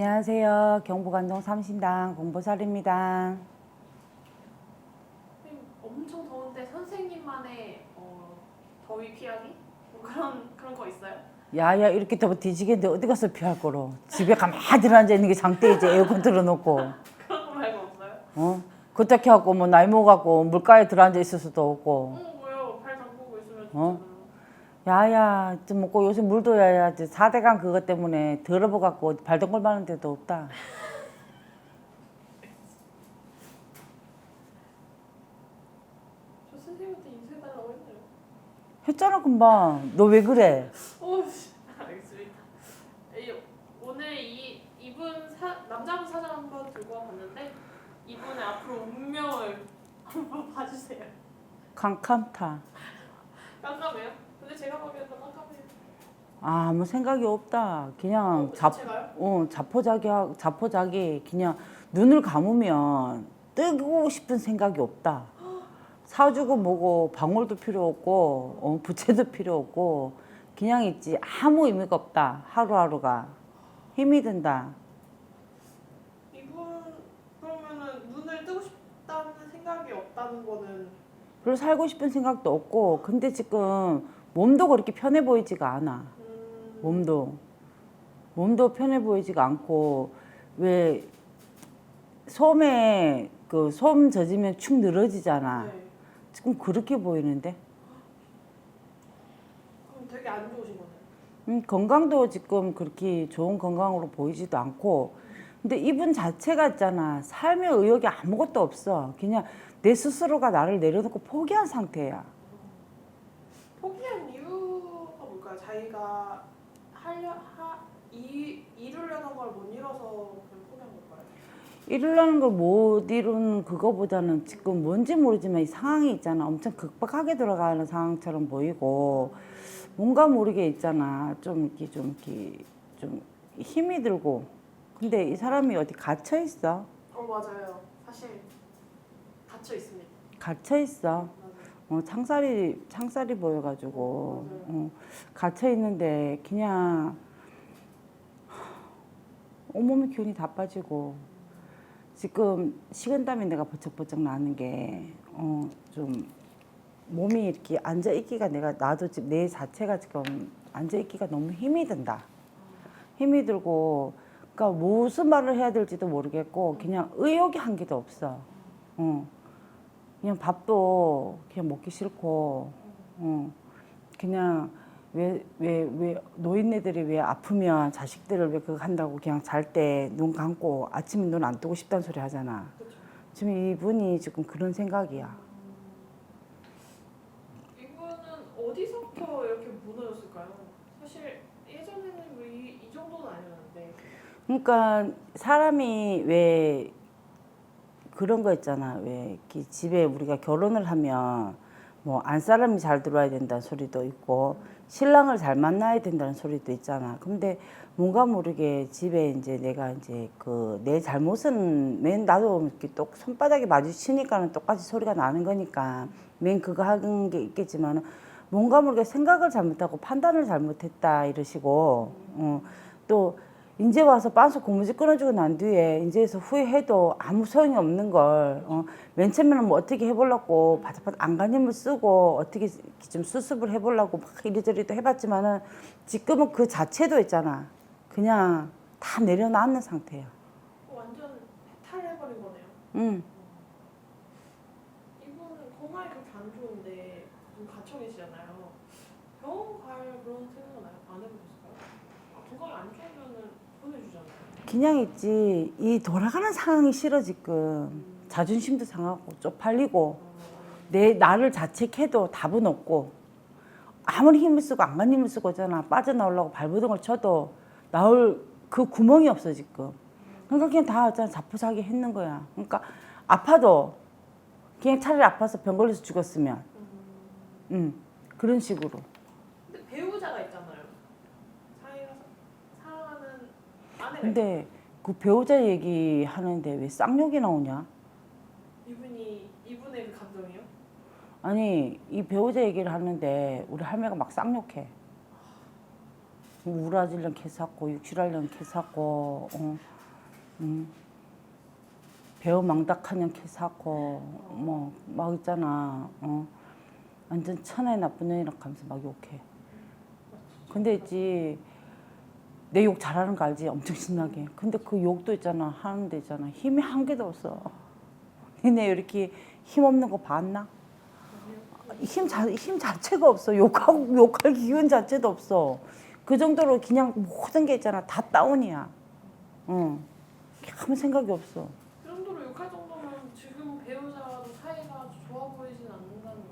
안녕하세요. 경북안동 삼신당 공보살입니다. 엄청 더운데 선생님만의 어, 더위 피하기 뭐 그런 그런 거 있어요? 야야 이렇게 더워 뒤지겠는데 어디 가서 피할 거로. 집에 가만히 들어앉아 있는 게 장대이지 에어컨 틀어놓고. 그런 거 말고 없어요? 어? 그렇게 하고 뭐 나이 먹어갖고 물가에 들어앉아 있을 수도 없고. 어 뭐요? 팔 담그고 있으면 어? 야야 좀 먹고 요새 물도 야야 4대강 그것 때문에 더러워갖고 발동걸 마는 데도 없다. 저 선생님한테 인사해달라고 했나요? 했잖아 금방. 너 왜 그래? 어, 씨. 알겠습니다. 이, 오늘 이 이분 사, 남자분 사진 한번 들고 와봤는데 이분의 앞으로 운명을 한번 봐주세요. 캄캄타. 깜깜해요? 근데 제가 보기에는 깜깜해요. 아 무 생각이 없다. 그냥 어, 잡, 제가요? 어, 자포자기, 자포자기, 그냥 눈을 감으면 뜨고 싶은 생각이 없다. 사주고 뭐고 방울도 필요 없고, 어, 부채도 필요 없고, 그냥 있지. 아무 의미가 없다. 하루하루가. 힘이 든다. 이분 그러면은 눈을 뜨고 싶다는 생각이 없다는 거는 별로 살고 싶은 생각도 없고, 근데 지금 몸도 그렇게 편해 보이지가 않아. 음, 몸도 몸도 편해 보이지가 않고 왜 솜에 그솜 젖으면 축 늘어지잖아. 네. 지금 그렇게 보이는데 그럼 되게 안 좋으신 거네요. 음, 건강도 지금 그렇게 좋은 건강으로 보이지도 않고 근데 이분 자체가 있잖아 삶의 의욕이 아무것도 없어 그냥 내 스스로가 나를 내려놓고 포기한 상태야 포기한 이유가 뭘까요? 자기가 하려 하 이, 이루려는 걸못 이뤄서 그냥 포기한 걸까요? 이루려는 걸 못 이루는 그거보다는 지금 뭔지 모르지만 이 상황이 있잖아. 엄청 극박하게 들어가는 상황처럼 보이고 뭔가 모르게 있잖아. 좀 이렇게 좀 이렇게 좀 힘이 들고. 근데 이 사람이 어디 갇혀 있어? 어 맞아요. 사실 갇혀 있습니다. 갇혀 있어. 어, 창살이 창살이 보여가지고. 어, 갇혀 있는데 그냥 온몸의 기운이 다 빠지고 지금 식은땀이 내가 버쩍버쩍 나는 게어좀 몸이 이렇게 앉아 있기가 내가 나도 지금 내 자체가 지금 앉아 있기가 너무 힘이 든다. 힘이 들고 그러니까 무슨 말을 해야 될지도 모르겠고 그냥 의욕이 한 개도 없어. 어. 그냥 밥도 그냥 먹기 싫고, 어. 그냥 왜 왜 왜 노인네들이 왜 아프면 자식들을 왜 그거 한다고 그냥 잘 때 눈 감고 아침에 눈 안 뜨고 싶다는 소리 하잖아. 지금 이분이 지금 그런 생각이야. 이분은 어디서부터 이렇게 무너졌을까요? 사실 예전에는 뭐 이, 이 정도는 아니었는데 그러니까 사람이 왜 그런 거 있잖아. 왜 이렇게 집에 우리가 결혼을 하면 뭐 안 사람이 잘 들어와야 된다는 소리도 있고 신랑을 잘 만나야 된다는 소리도 있잖아. 근데 뭔가 모르게 집에 이제 내가 이제 그 내 잘못은 맨 나도 이렇게 똑 손바닥에 마주치니까는 똑같이 소리가 나는 거니까 맨 그거 하는 게 있겠지만은 뭔가 모르게 생각을 잘못하고 판단을 잘못했다 이러시고 어, 또 이제 와서 빤스 고무줄 끊어주고 난 뒤에 이제서 후회해도 아무 소용이 없는 걸. 어, 맨 처음에는 뭐 어떻게 해보려고 바삭바삭 안간힘을 쓰고 어떻게 좀 수습을 해보려고 막 이리저리 도 해봤지만은 지금은 그 자체도 있잖아. 그냥 다 내려놨는 상태야. 완전 해탈해버린 거네요. 응. 이분은 건강이 그렇게 안 좋은데 좀 갇혀 계시잖아요. 병원 갈 그런 생각은 안- 안 해보셨어요? 아, 건강이 안 좋으면은 보내주잖아요. 그냥 있지. 이 돌아가는 상황이 싫어 지금. 자존심도 상하고 쪽팔리고. 내 나를 자책해도 답은 없고. 아무리 힘을 쓰고 안간 힘을 쓰고 있잖아. 빠져나오려고 발버둥을 쳐도 나올 그 구멍이 없어 지금. 그러니까 그냥 다 있잖아 자포자기 했는 거야. 그러니까 아파도 그냥 차라리 아파서 병 걸려서 죽었으면. 음 그런 식으로 근데 배우자가 있잖아요. 사이가 사- 사랑하는 아내가 근데 그 배우자 얘기 하는데 왜 쌍욕이 나오냐? 이분이 이분의 그 감정이요? 아니 이 배우자 얘기를 하는데 우리 할매가 막 쌍욕해. 우라질련 개샀고 육실할련 개샀고 어, 음, 배우 망닥하년 개샀고 뭐 막 있잖아. 어, 완전 천하의 나쁜 년이라 하면서 막 욕해. 근데 있지 내 욕 잘하는 거 알지 엄청 신나게 근데 그 욕도 있잖아 하는데 있잖아 힘이 한 개도 없어 니네 이렇게 힘 없는 거 봤나? 힘, 자, 힘 자체가 없어. 욕하고, 욕할 기운 자체도 없어. 그 정도로 그냥 모든 게 있잖아. 다 다운이야. 응. 아무 생각이 없어. 그 정도로 욕할 정도면 지금 배우자도 사이가 좋아 보이진 않는다는 거예요.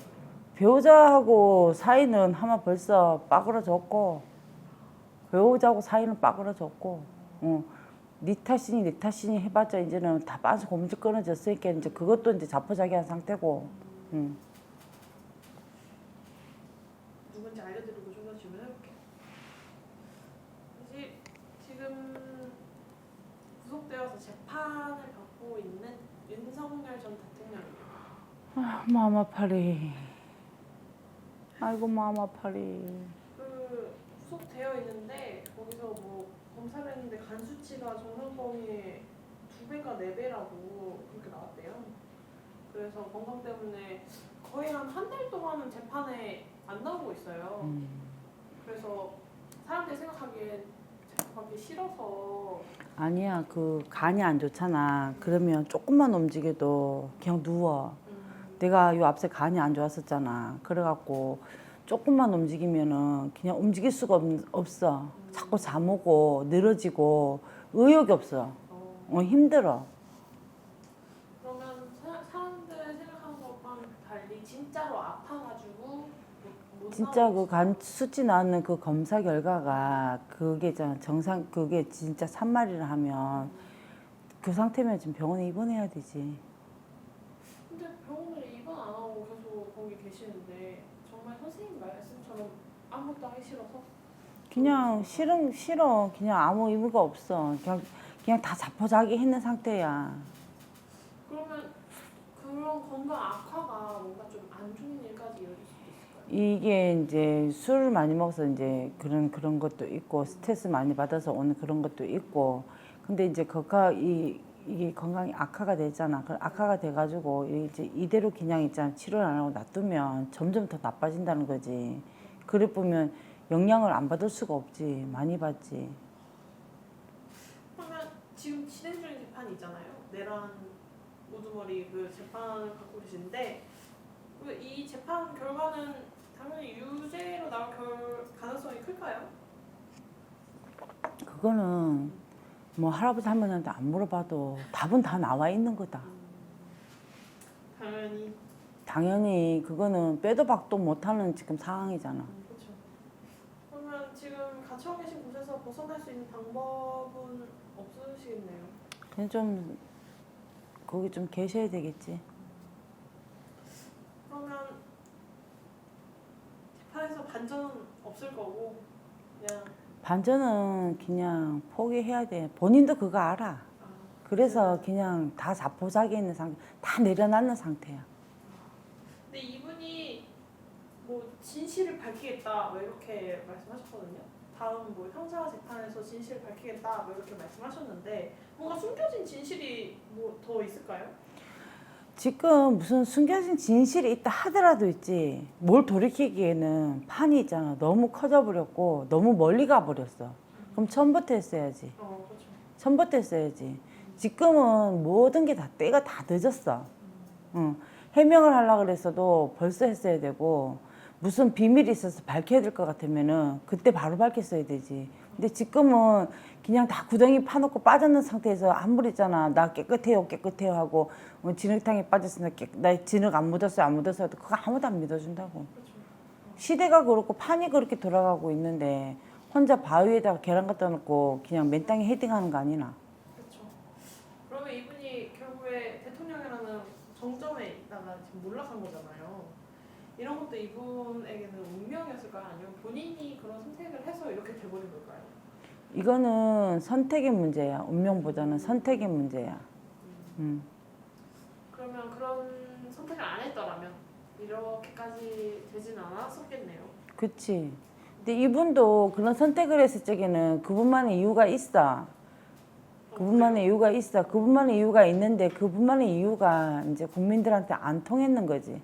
배우자하고 사이는 아마 벌써 빠그러졌고, 배우자하고 사이는 빠그러졌고, 응. 네 탓이니 내 탓이니 해봤자 이제는 다 빠져 고문지 끊어졌으니까 이제 그것도 이제 자포자기한 상태고, 응. 누군지 알려드리고 좀 더 질문해볼게요. 이제 지금 구속되어서 재판을 받고 있는 윤석열 전 대통령입니다. 아, 아파리. 아이고 마음 아파리. 그 구속되어 있는데 거기서 뭐 검사를 했는데 간 수치가 정상범위의 두 배가 네 배라고 그렇게 나왔대요. 그래서 건강 때문에 거의 한 한 달 동안은 재판에 안 나오고 있어요. 음. 그래서 사람들이 생각하기에 재판하기 싫어서 아니야 그 간이 안 좋잖아. 그러면 조금만 움직여도 그냥 누워. 음, 내가 요 앞에 간이 안 좋았었잖아. 그래갖고 조금만 움직이면은 그냥 움직일 수가 없, 없어. 자꾸 잠오고 늘어지고 의욕이 없어. 어, 어, 힘들어. 그러면 사, 사람들 생각하는 것과는 달리 진짜로 아파가지고 못, 못 진짜 그 간 수치 나왔는 그 검사 결과가 그게 저 정상 그게 진짜 산말이라 하면 그 상태면 지금 병원에 입원해야 되지. 근데 병원을 입원 안 하고 계속 거기 계시는데 말씀처럼 아무것도 하기 싫어서 그냥 싫은 싫어. 그냥 아무 의미가 없어. 그냥 그냥 다 자포자기 했는 상태야. 그러면 그런 건강 악화가 뭔가 좀 안 좋은 일까지 이어질 수도 있을까요? 이게 이제 술을 많이 먹어서 이제 그런 그런 것도 있고 스트레스 많이 받아서 오는 그런 것도 있고 근데 이제 그가 이 이게 건강이 악화가 되잖아. 그 악화가 돼가지고 이제 이대로 그냥 있잖아 치료를 안 하고 놔두면 점점 더 나빠진다는 거지. 그래 보면 영향을 안 받을 수가 없지. 많이 받지. 그러면 지금 진행 중인 재판이 있잖아요. 내란 우두머리 그 재판을 갖고 계신데 그이 재판 결과는 당연히 유죄로 나올 결, 가능성이 클까요? 그거는 뭐 할아버지 할머니한테 안 물어봐도 답은 다 나와 있는 거다. 당연히 당연히 그거는 빼도 박도 못하는 지금 상황이잖아. 그렇죠. 그러면 지금 갇혀 계신 곳에서 벗어날 수 있는 방법은 없으시겠네요. 그냥 좀 거기 좀 계셔야 되겠지. 그러면 재판에서 반전은 없을 거고 그냥 반전은 그냥 포기해야 돼. 본인도 그거 알아. 아, 그래서 그냥 다 자포자기 있는 상태, 다 내려놨는 상태야. 근데 이분이 뭐 진실을 밝히겠다 뭐 이렇게 말씀하셨거든요. 다음 뭐 형사 재판에서 진실을 밝히겠다 뭐 이렇게 말씀하셨는데 뭔가 숨겨진 진실이 뭐 더 있을까요? 지금 무슨 숨겨진 진실이 있다 하더라도 있지. 뭘 돌이키기에는 판이 있잖아. 너무 커져 버렸고 너무 멀리 가 버렸어. 그럼 처음부터 했어야지. 어 그렇죠. 처음부터 했어야지. 지금은 모든 게 다 때가 다 늦었어. 응. 해명을 하려고 그랬어도 벌써 했어야 되고 무슨 비밀이 있어서 밝혀야 될 것 같으면은 그때 바로 밝혔어야 되지. 근데 지금은 그냥 다 구덩이 파놓고 빠졌는 상태에서 아무리 있잖아. 나 깨끗해요, 깨끗해요 하고 뭐 진흙탕에 빠졌으니까 깨, 나 진흙 안 묻었어요, 안 묻었어요. 그거 아무도 안 믿어준다고. 시대가 그렇고 판이 그렇게 돌아가고 있는데 혼자 바위에다가 계란 갖다 놓고 그냥 맨 땅에 헤딩하는 거 아니나. 그렇죠. 그러면 이분이 결국에 대통령이라는 정점에 있다가 지금 몰락한 거잖아요. 이런 것도 이분에게는 운명이었을까요? 아니면 본인이 그런 선택을 해서 이렇게 돼버린 걸까요? 이거는 선택의 문제야. 운명보다는 선택의 문제야. 음. 그러면 그런 선택을 안 했더라면 이렇게까지 되진 않았었겠네요. 그치. 근데 이분도 그런 선택을 했을 적에는 그분만의 이유가 있어. 그분만의 이유가 있어. 그분만의 이유가 있는데 그분만의 이유가 이제 국민들한테 안 통했는 거지.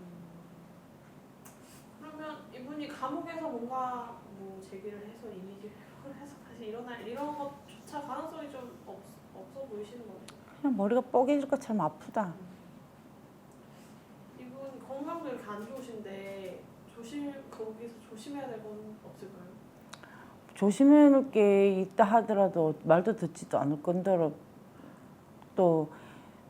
감옥에서 뭔가 뭐 제기를 해서 이미지 회복을 해서 다시 일어날 이런 것조차 가능성이 좀 없, 없어 보이시는 거네요. 그냥 머리가 뻐개질 것처럼 아프다. 이분 건강도 이렇게 안 좋으신데 조심 거기서 조심해야 될 건 없을까요? 조심할 게 있다 하더라도 말도 듣지도 않을 건더러 또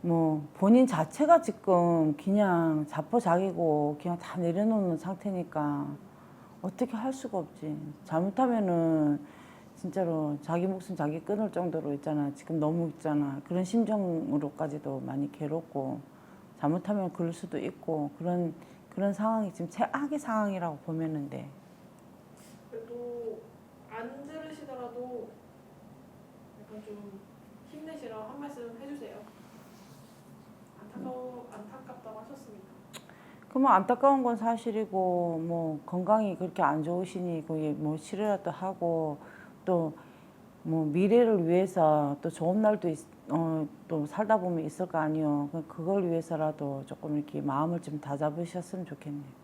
뭐 본인 자체가 지금 그냥 자포자기고 그냥 다 내려놓는 상태니까 어떻게 할 수가 없지. 잘못하면은 진짜로 자기 목숨 자기 끊을 정도로 있잖아. 지금 너무 있잖아. 그런 심정으로까지도 많이 괴롭고 잘못하면 그럴 수도 있고 그런 그런 상황이 지금 최악의 상황이라고 보면은 돼. 그래도 안 들으시더라도 약간 좀 힘내시라고 한 말씀 해주세요. 안타까워 안타깝다고 하셨으니까. 그러면 안타까운 건 사실이고 뭐 건강이 그렇게 안 좋으시니 그게 뭐 치료라도 하고 또 뭐 미래를 위해서 또 좋은 날도 있, 어, 또 살다 보면 있을 거 아니요. 그- 그걸 위해서라도 조금 이렇게 마음을 좀 다잡으셨으면 좋겠네요.